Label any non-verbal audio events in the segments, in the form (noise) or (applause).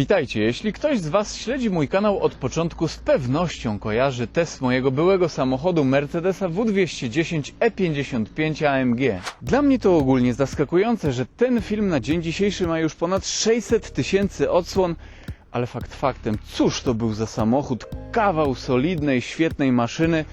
Witajcie, jeśli ktoś z Was śledzi mój kanał od początku, z pewnością kojarzy test mojego byłego samochodu Mercedesa W210 E55 AMG. Dla mnie to ogólnie zaskakujące, że ten film na dzień dzisiejszy ma już ponad 600 tysięcy odsłon, ale fakt faktem, cóż to był za samochód, kawał solidnej, świetnej maszyny,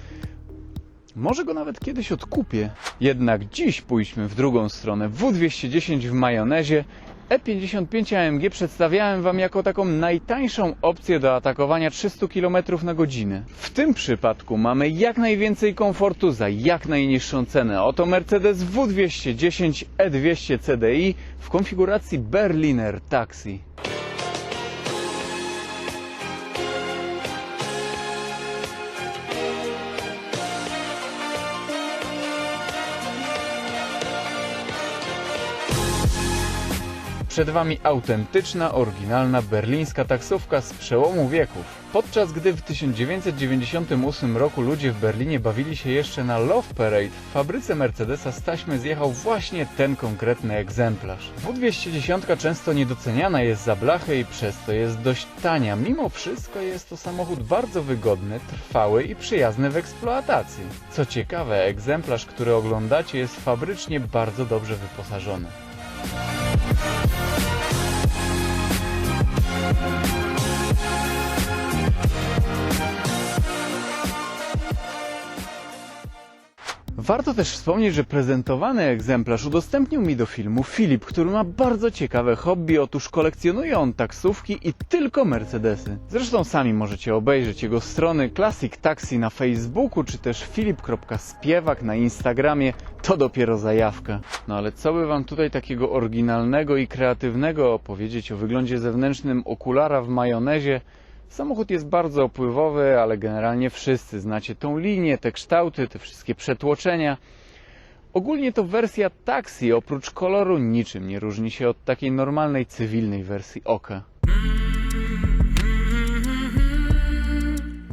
może go nawet kiedyś odkupię. Jednak dziś pójdźmy w drugą stronę. W210 w majonezie. E55 AMG przedstawiałem Wam jako taką najtańszą opcję do atakowania 300 km na godzinę. W tym przypadku mamy jak najwięcej komfortu za jak najniższą cenę. Oto Mercedes W210 E200 CDI w konfiguracji Berliner Taxi. Przed Wami autentyczna, oryginalna berlińska taksówka z przełomu wieków. Podczas gdy w 1998 roku ludzie w Berlinie bawili się jeszcze na Love Parade, w fabryce Mercedesa z taśmy zjechał właśnie ten konkretny egzemplarz. W210 często niedoceniana jest za blachę i przez to jest dość tania. Mimo wszystko jest to samochód bardzo wygodny, trwały i przyjazny w eksploatacji. Co ciekawe, egzemplarz, który oglądacie jest fabrycznie bardzo dobrze wyposażony. Warto też wspomnieć, że prezentowany egzemplarz udostępnił mi do filmu Filip, który ma bardzo ciekawe hobby. Otóż kolekcjonuje on taksówki i tylko Mercedesy. Zresztą sami możecie obejrzeć jego strony Classic Taxi na Facebooku, czy też filip.spiewak na Instagramie. To dopiero zajawka. No ale co by wam tutaj takiego oryginalnego i kreatywnego opowiedzieć o wyglądzie zewnętrznym okulara w majonezie? Samochód jest bardzo opływowy, ale generalnie wszyscy znacie tą linię, te kształty, te wszystkie przetłoczenia. Ogólnie to wersja taksi oprócz koloru niczym nie różni się od takiej normalnej cywilnej wersji Oka.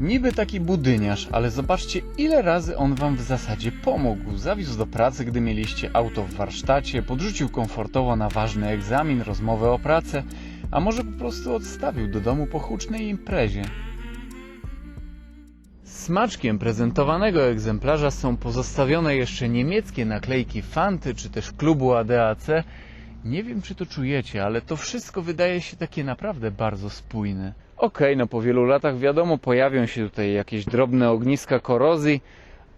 Niby taki budyniarz, ale zobaczcie ile razy on wam w zasadzie pomógł. Zawiózł do pracy, gdy mieliście auto w warsztacie, podrzucił komfortowo na ważny egzamin, rozmowę o pracę, a może po prostu odstawił do domu po hucznej imprezie. Smaczkiem prezentowanego egzemplarza są pozostawione jeszcze niemieckie naklejki Fanty czy też klubu ADAC. Nie wiem czy to czujecie, ale to wszystko wydaje się takie naprawdę bardzo spójne. Okej, no po wielu latach wiadomo, pojawią się tutaj jakieś drobne ogniska korozji,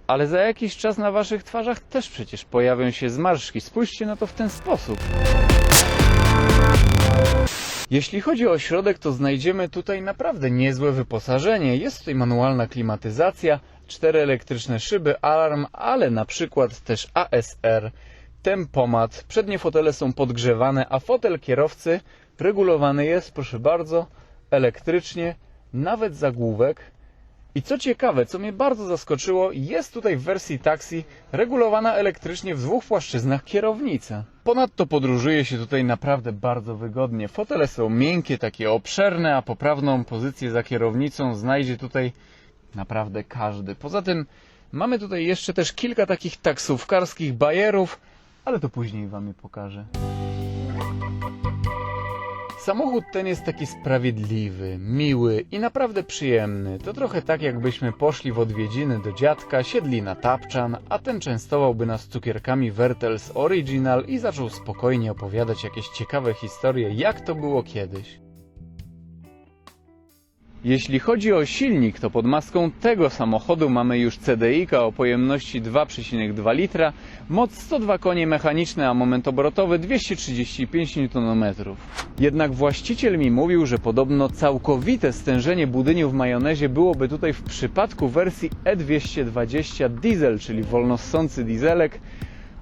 ale za jakiś czas na waszych twarzach też przecież pojawią się zmarszczki. Spójrzcie na to w ten sposób. Jeśli chodzi o środek, to znajdziemy tutaj naprawdę niezłe wyposażenie. Jest tutaj manualna klimatyzacja, cztery elektryczne szyby, alarm, ale na przykład też ASR, tempomat. Przednie fotele są podgrzewane, a fotel kierowcy regulowany jest, proszę bardzo, elektrycznie, nawet zagłówek. I co ciekawe, co mnie bardzo zaskoczyło, jest tutaj w wersji taksi regulowana elektrycznie w dwóch płaszczyznach kierownica. Ponadto podróżuje się tutaj naprawdę bardzo wygodnie. Fotele są miękkie, takie obszerne, a poprawną pozycję za kierownicą znajdzie tutaj naprawdę każdy. Poza tym mamy tutaj jeszcze też kilka takich taksówkarskich bajerów, ale to później Wam je pokażę. Samochód ten jest taki sprawiedliwy, miły i naprawdę przyjemny. To trochę tak, jakbyśmy poszli w odwiedziny do dziadka, siedli na tapczan, a ten częstowałby nas cukierkami Wertels Original i zaczął spokojnie opowiadać jakieś ciekawe historie, jak to było kiedyś. Jeśli chodzi o silnik, to pod maską tego samochodu mamy już CDI o pojemności 2,2 litra, moc 102 konie mechaniczne, a moment obrotowy 235 Nm. Jednak właściciel mi mówił, że podobno całkowite stężenie budyniu w majonezie byłoby tutaj w przypadku wersji E220 diesel, czyli wolnossący dieselek,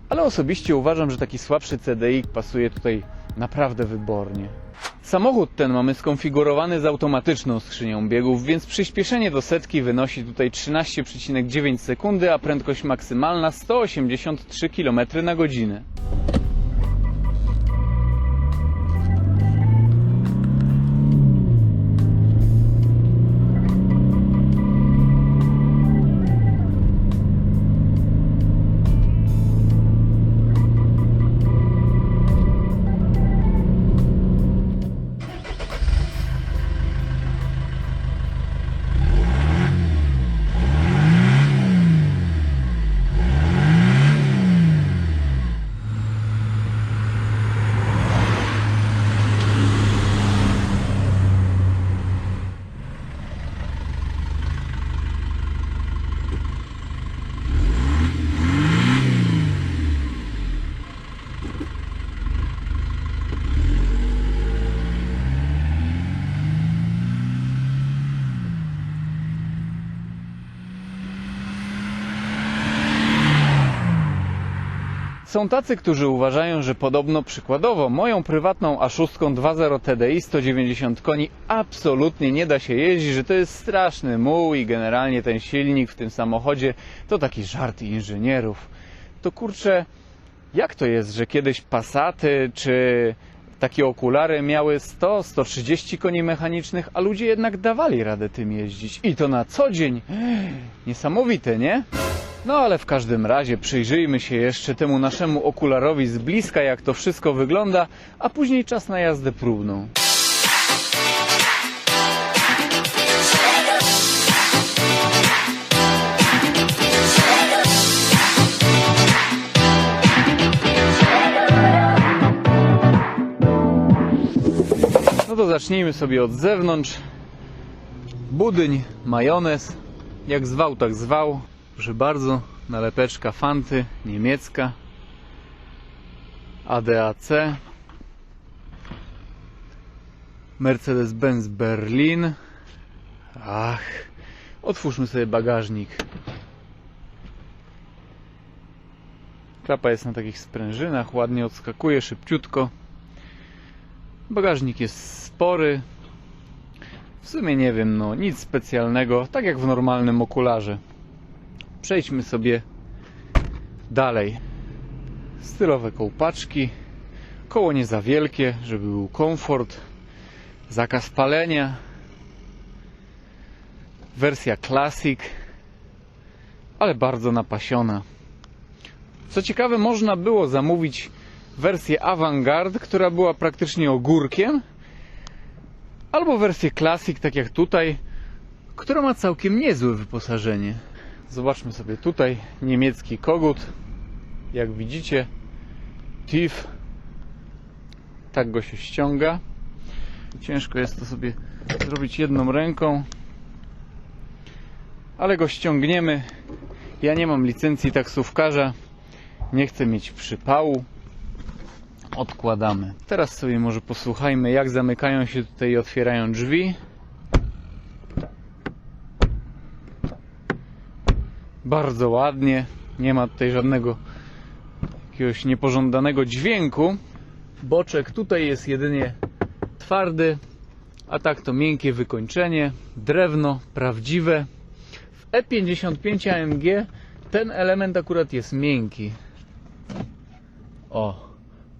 ale osobiście uważam, że taki słabszy CDI pasuje tutaj naprawdę wybornie. Samochód ten mamy skonfigurowany z automatyczną skrzynią biegów, więc przyspieszenie do setki wynosi tutaj 13,9 sekundy, a prędkość maksymalna 183 km na godzinę. Są tacy, którzy uważają, że podobno przykładowo moją prywatną A6 2.0 TDI 190 koni absolutnie nie da się jeździć, że to jest straszny muł i generalnie ten silnik w tym samochodzie to taki żart inżynierów. To kurczę, jak to jest, że kiedyś Passaty czy takie okulary miały 100-130 koni mechanicznych, a ludzie jednak dawali radę tym jeździć. I to na co dzień. (gasps) Niesamowite, nie? No ale w każdym razie przyjrzyjmy się jeszcze temu naszemu okularowi z bliska, jak to wszystko wygląda, a później czas na jazdę próbną. No to zacznijmy sobie od zewnątrz. Budyń, majonez, jak zwał, tak zwał. Proszę bardzo, nalepeczka Fanty, niemiecka. ADAC. Mercedes-Benz Berlin. Ach, otwórzmy sobie bagażnik. Klapa jest na takich sprężynach, ładnie odskakuje, szybciutko. Bagażnik jest spory. W sumie nie wiem, no nic specjalnego, tak jak w normalnym okularze. Przejdźmy sobie dalej. Stylowe kołpaczki, koło nie za wielkie, żeby był komfort, zakaz palenia, wersja Classic, ale bardzo napasiona. Co ciekawe, można było zamówić wersję Avantgarde, która była praktycznie ogórkiem, albo wersję Classic, tak jak tutaj, która ma całkiem niezłe wyposażenie. Zobaczmy sobie tutaj niemiecki kogut. Jak widzicie, TIF. Tak go się ściąga. Ciężko jest to sobie zrobić jedną ręką, ale go ściągniemy. Ja nie mam licencji taksówkarza, nie chcę mieć przypału. Odkładamy. Teraz sobie może posłuchajmy, jak zamykają się tutaj i otwierają drzwi. Bardzo ładnie. Nie ma tutaj żadnego jakiegoś niepożądanego dźwięku. Boczek tutaj jest jedynie twardy, a tak to miękkie wykończenie, drewno prawdziwe. W E55 AMG ten element akurat jest miękki. O,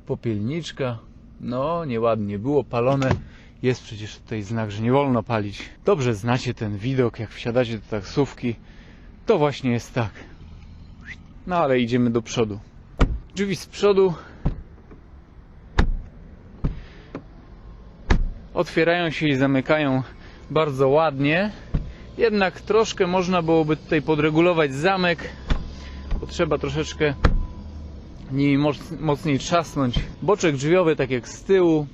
popielniczka. No, nieładnie było palone. Jest przecież tutaj znak, że nie wolno palić. Dobrze znacie ten widok, jak wsiadacie do taksówki. To właśnie jest tak. No ale idziemy do przodu. Drzwi z przodu otwierają się i zamykają bardzo ładnie. Jednak troszkę można byłoby tutaj podregulować zamek. Potrzeba troszeczkę nimi moc- mocniej trzasnąć. Boczek drzwiowy, tak jak z tyłu.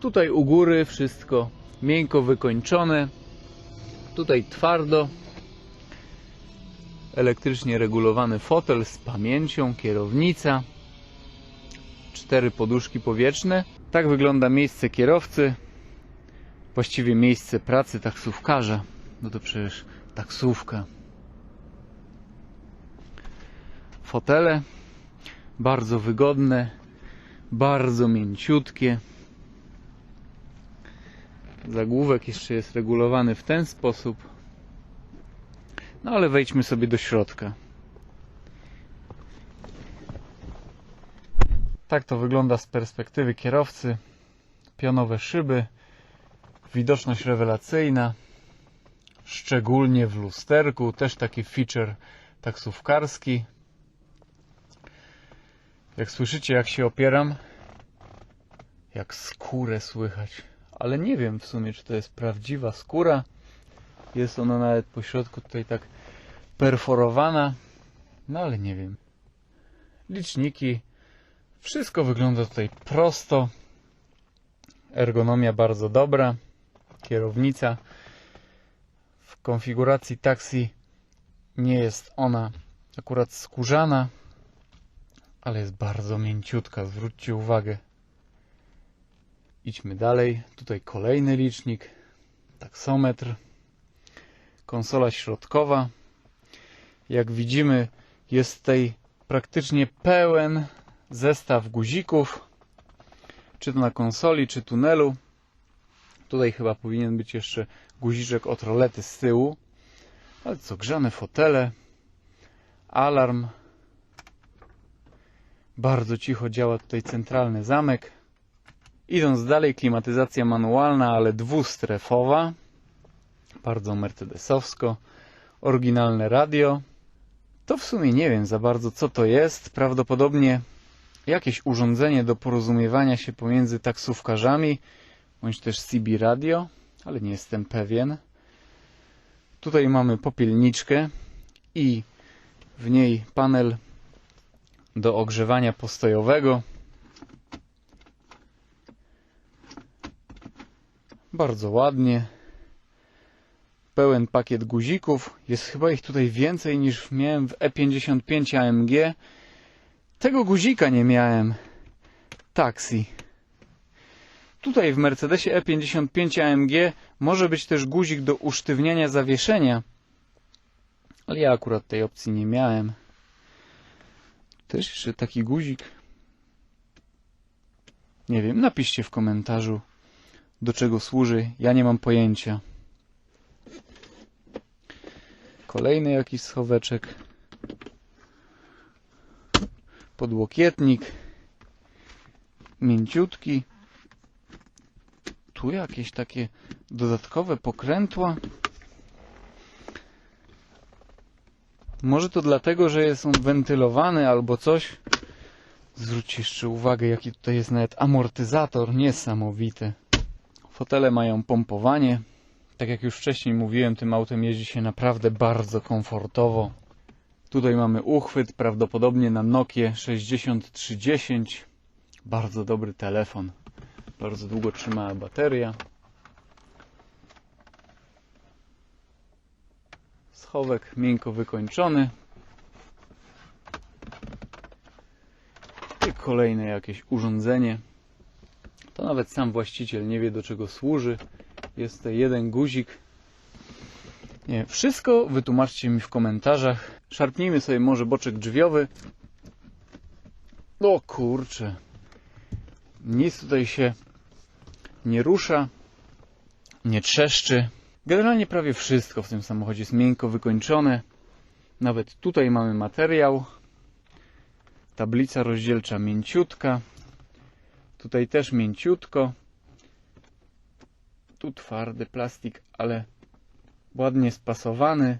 Tutaj u góry wszystko miękko wykończone. Tutaj twardo. Elektrycznie regulowany fotel z pamięcią, kierownica. Cztery poduszki powietrzne. Tak wygląda miejsce kierowcy. Właściwie miejsce pracy taksówkarza. No to przecież taksówka. Fotele bardzo wygodne, bardzo mięciutkie. Zagłówek jeszcze jest regulowany w ten sposób. No ale wejdźmy sobie do środka. Tak to wygląda z perspektywy kierowcy. Pionowe szyby, widoczność rewelacyjna, szczególnie w lusterku, też taki feature taksówkarski. Jak słyszycie, jak się opieram, jak skórę słychać. Ale nie wiem w sumie, czy to jest prawdziwa skóra. Jest ona nawet po środku tutaj tak perforowana. No ale nie wiem. Liczniki. Wszystko wygląda tutaj prosto. Ergonomia bardzo dobra. Kierownica. W konfiguracji taksi nie jest ona akurat skórzana ale jest bardzo mięciutka, zwróćcie uwagę. Idźmy dalej. Tutaj kolejny licznik, taksometr, konsola środkowa. Jak widzimy, jest tutaj praktycznie pełen zestaw guzików, czy to na konsoli, czy tunelu. Tutaj chyba powinien być jeszcze guziczek od rolety z tyłu. Ale co, grzane fotele, alarm. Bardzo cicho działa tutaj centralny zamek. Idąc dalej, klimatyzacja manualna, ale dwustrefowa. Bardzo mercedesowsko. Oryginalne radio. To w sumie nie wiem za bardzo co to jest. Prawdopodobnie jakieś urządzenie do porozumiewania się pomiędzy taksówkarzami, bądź też CB radio, ale nie jestem pewien. Tutaj mamy popielniczkę i w niej panel do ogrzewania postojowego. Bardzo ładnie. Pełen pakiet guzików. Jest chyba ich tutaj więcej niż miałem w E55 AMG. Tego guzika nie miałem. Taxi. Tutaj w Mercedesie E55 AMG może być też guzik do usztywniania zawieszenia. Ale ja akurat tej opcji nie miałem. Też jeszcze taki guzik. Nie wiem, napiszcie w komentarzu do czego służy. Ja nie mam pojęcia. Kolejny jakiś schoweczek. Podłokietnik. Mięciutki. Tu jakieś takie dodatkowe pokrętła. Może to dlatego, że jest on wentylowany albo coś. Zwróćcie jeszcze uwagę, jaki tutaj jest nawet amortyzator. Niesamowity. Fotele mają pompowanie. Tak jak już wcześniej mówiłem, tym autem jeździ się naprawdę bardzo komfortowo. Tutaj mamy uchwyt, prawdopodobnie na Nokia 6310. Bardzo dobry telefon. Bardzo długo trzyma bateria. Schowek miękko wykończony. I kolejne jakieś urządzenie. To nawet sam właściciel nie wie do czego służy. Jest jeden guzik. Nie, wszystko wytłumaczcie mi w komentarzach. Szarpnijmy sobie może boczek drzwiowy. O kurcze. Nic tutaj się nie rusza, nie trzeszczy. Generalnie prawie wszystko w tym samochodzie jest miękko wykończone. Nawet tutaj mamy materiał. Tablica rozdzielcza mięciutka. Tutaj też mięciutko. Tu twardy plastik, ale ładnie spasowany.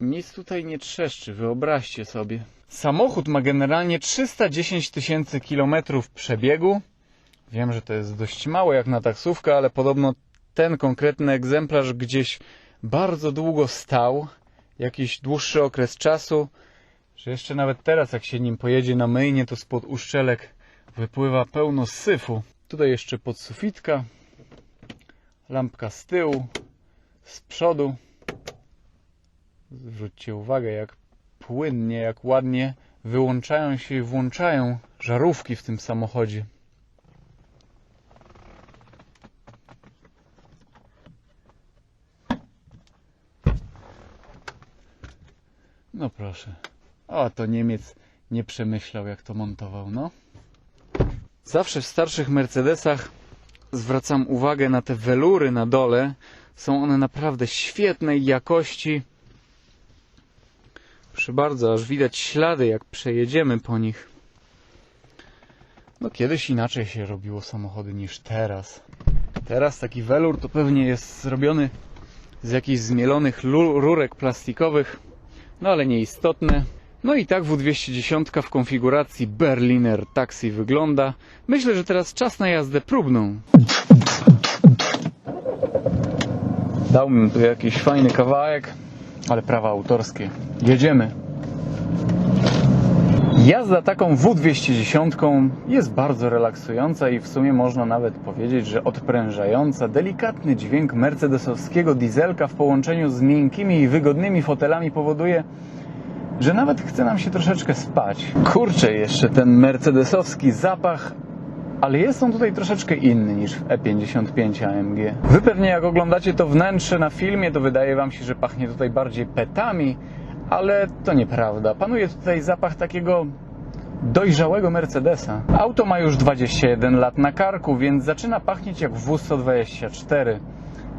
Nic tutaj nie trzeszczy, wyobraźcie sobie. Samochód ma generalnie 310 tysięcy kilometrów przebiegu. Wiem, że to jest dość mało jak na taksówkę, ale podobno ten konkretny egzemplarz gdzieś bardzo długo stał. Jakiś dłuższy okres czasu, że jeszcze nawet teraz jak się nim pojedzie na myjnie, to spod uszczelek wypływa pełno syfu. Tutaj jeszcze podsufitka, lampka z tyłu, z przodu. Zwróćcie uwagę, jak płynnie, jak ładnie wyłączają się i włączają żarówki w tym samochodzie. No proszę. O, to Niemiec nie przemyślał, jak to montował, no. Zawsze w starszych Mercedesach zwracam uwagę na te welury na dole. Są one naprawdę świetnej jakości. Proszę bardzo, aż widać ślady, jak przejedziemy po nich. No kiedyś inaczej się robiło samochody niż teraz. Teraz taki welur to pewnie jest zrobiony z jakichś zmielonych rurek plastikowych, no ale nieistotne. No i tak W210 w konfiguracji Berliner Taxi wygląda. Myślę, że teraz czas na jazdę próbną. Dał mi tu jakiś fajny kawałek, ale prawa autorskie. Jedziemy. Jazda taką W210 jest bardzo relaksująca i w sumie można nawet powiedzieć, że odprężająca. Delikatny dźwięk mercedesowskiego dieselka w połączeniu z miękkimi i wygodnymi fotelami powoduje, że nawet chce nam się troszeczkę spać. Kurczę, jeszcze ten mercedesowski zapach, ale jest on tutaj troszeczkę inny niż w E55 AMG. Wy pewnie jak oglądacie to wnętrze na filmie, to wydaje wam się, że pachnie tutaj bardziej petami, ale to nieprawda. Panuje tutaj zapach takiego dojrzałego Mercedesa. Auto ma już 21 lat na karku, więc zaczyna pachnieć jak W124.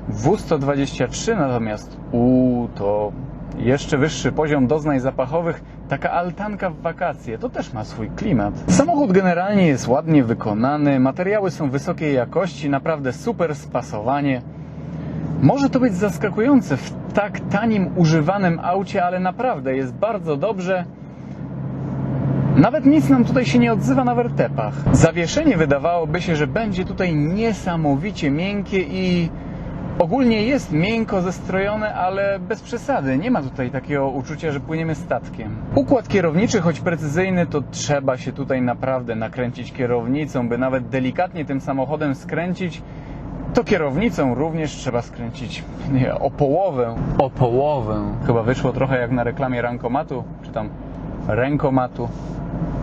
W123 natomiast, uuu, to jeszcze wyższy poziom doznań zapachowych, taka altanka w wakacje, to też ma swój klimat. Samochód generalnie jest ładnie wykonany, materiały są wysokiej jakości, naprawdę super spasowanie. Może to być zaskakujące w tak tanim, używanym aucie, ale naprawdę jest bardzo dobrze. Nawet nic nam tutaj się nie odzywa na wertepach. Zawieszenie wydawałoby się, że będzie tutaj niesamowicie miękkie i ogólnie jest miękko zestrojone, ale bez przesady. Nie ma tutaj takiego uczucia, że płyniemy statkiem. Układ kierowniczy, choć precyzyjny, to trzeba się tutaj naprawdę nakręcić kierownicą, by nawet delikatnie tym samochodem skręcić. To kierownicą również trzeba skręcić nie, o połowę. O połowę. Chyba wyszło trochę jak na reklamie rankomatu, czy tam rękomatu.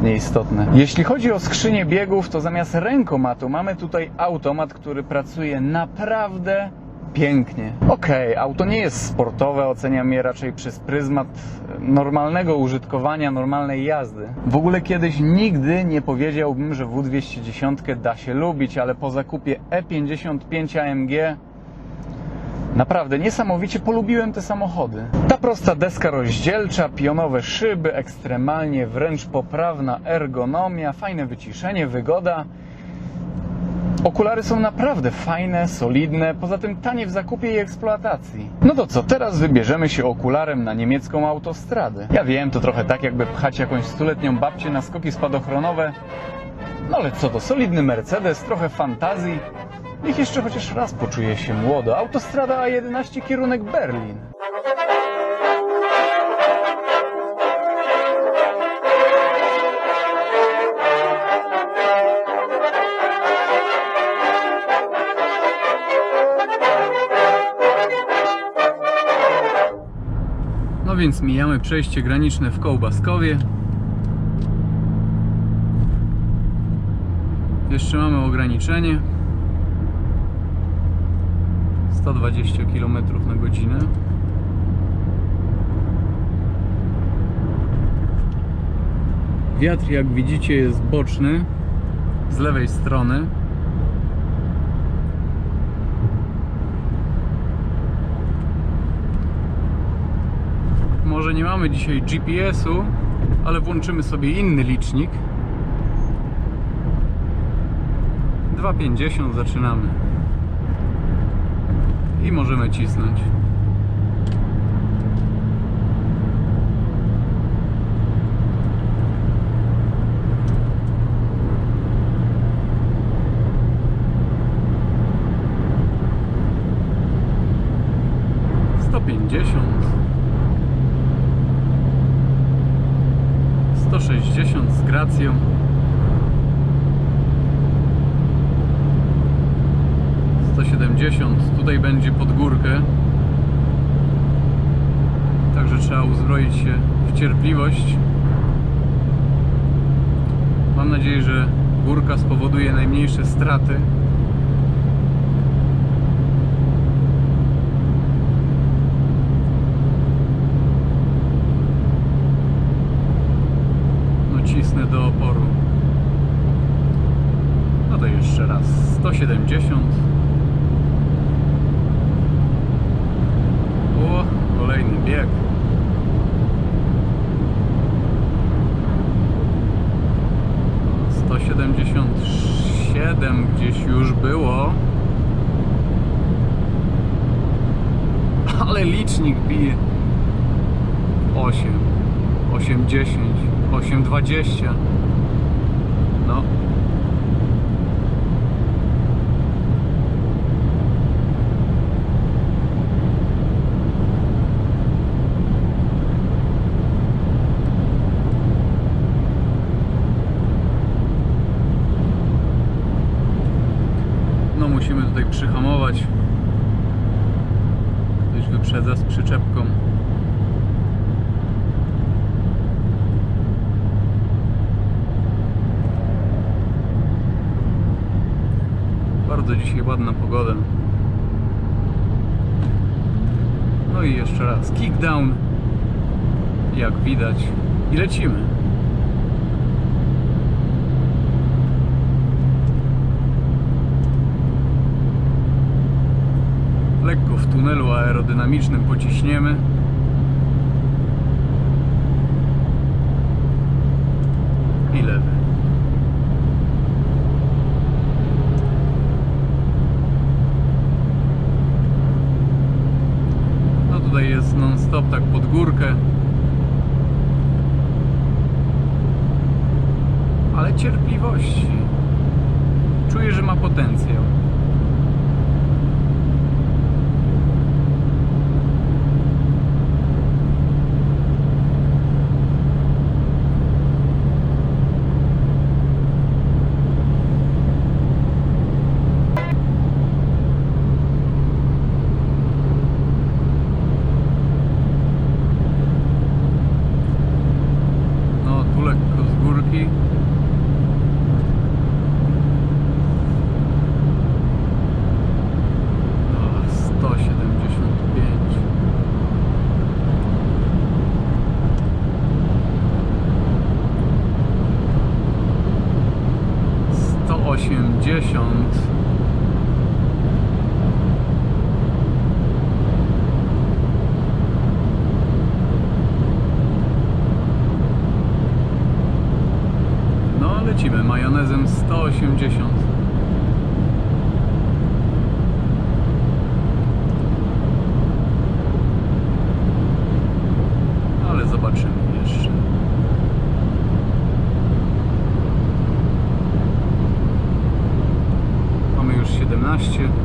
Nieistotne. Jeśli chodzi o skrzynię biegów, to zamiast rękomatu mamy tutaj automat, który pracuje naprawdę pięknie. Okej, auto nie jest sportowe, oceniam je raczej przez pryzmat normalnego użytkowania, normalnej jazdy. W ogóle kiedyś nigdy nie powiedziałbym, że W210 da się lubić, ale po zakupie E E55 AMG Naprawdę niesamowicie polubiłem te samochody. Ta prosta deska rozdzielcza, pionowe szyby, ekstremalnie wręcz poprawna ergonomia, fajne wyciszenie, wygoda. Okulary są naprawdę fajne, solidne, poza tym tanie w zakupie i eksploatacji. No to co, teraz wybierzemy się okularem na niemiecką autostradę. Ja wiem, to trochę tak jakby pchać jakąś stuletnią babcię na skoki spadochronowe. No ale co to, solidny Mercedes, trochę fantazji. Niech jeszcze chociaż raz poczuje się młodo. Autostrada A11 kierunek Berlin. Więc mijamy przejście graniczne w Kołbaskowie. Jeszcze mamy ograniczenie. 120 km na godzinę. Wiatr, jak widzicie, jest boczny z lewej strony. Może nie mamy dzisiaj GPS-u, ale włączymy sobie inny licznik. 2,50 zaczynamy i możemy cisnąć. Sto pięćdziesiąt. Sto 170 tutaj będzie pod górkę. Także trzeba uzbroić się w cierpliwość. Mam nadzieję, że górka spowoduje najmniejsze straty no cisnę do oporu no to jeszcze raz 170 O, kolejny bieg. Sto siedemdziesiąt siedem gdzieś już było. Ale licznik bije. Osiem, osiem dziesięć, osiem dwadzieścia. No. No musimy tutaj przyhamować. Ktoś wyprzedza z przyczepką. Bardzo dzisiaj ładna pogoda. No i jeszcze raz kick down jak widać. I lecimy. Lekko w tunelu aerodynamicznym pociśniemy. I lewy. No tutaj jest non-stop tak pod górkę. Ale cierpliwości. Czuję, że ma potencjał. 12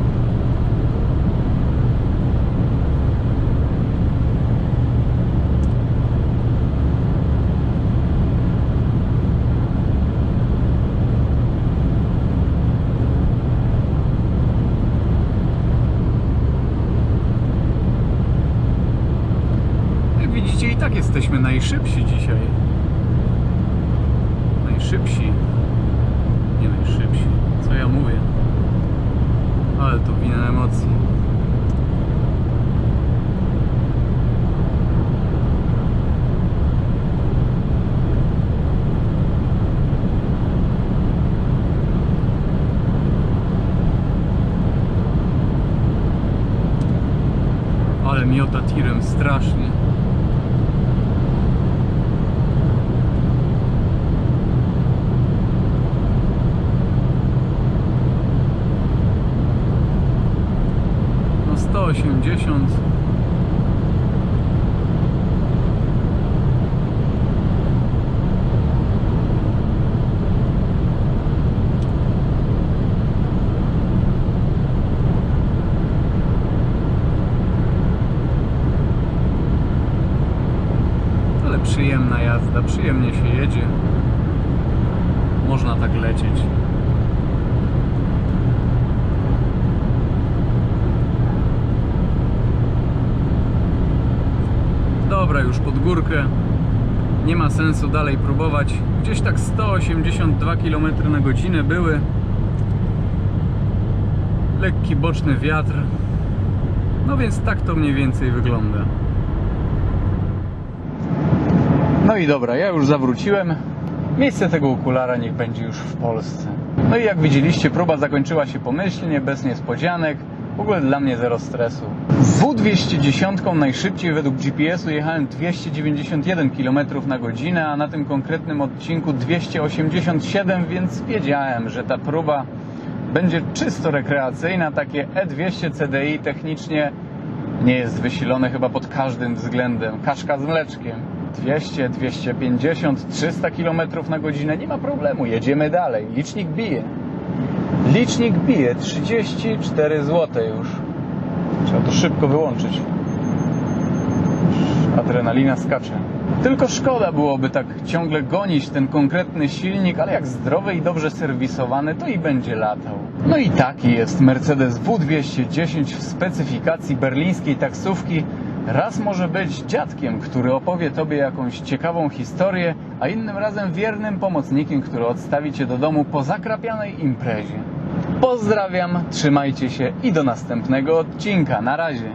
miota tirem strasznie. No 180. Ale przyjemna jazda, przyjemnie się jedzie. Można tak lecieć. Górkę. Nie ma sensu dalej próbować. Gdzieś tak 182 km na godzinę były. Lekki boczny wiatr. No więc tak to mniej więcej wygląda. No i dobra, ja już zawróciłem. Miejsce tego okulara niech będzie już w Polsce. No i jak widzieliście, próba zakończyła się pomyślnie, bez niespodzianek. W ogóle dla mnie zero stresu. W210 najszybciej według GPS-u jechałem 291 km na godzinę, a na tym konkretnym odcinku 287, więc wiedziałem, że ta próba będzie czysto rekreacyjna. Takie E200 CDI technicznie nie jest wysilone chyba pod każdym względem. Kaszka z mleczkiem. 200, 250, 300 km na godzinę, nie ma problemu, jedziemy dalej. Licznik bije. Licznik bije 34 zł już. Trzeba to szybko wyłączyć. Adrenalina skacze. Tylko szkoda byłoby tak ciągle gonić ten konkretny silnik, ale jak zdrowy i dobrze serwisowany, to i będzie latał. No i taki jest Mercedes W210 w specyfikacji berlińskiej taksówki. Raz może być dziadkiem, który opowie tobie jakąś ciekawą historię, a innym razem wiernym pomocnikiem, który odstawi cię do domu po zakrapianej imprezie. Pozdrawiam, trzymajcie się i do następnego odcinka. Na razie.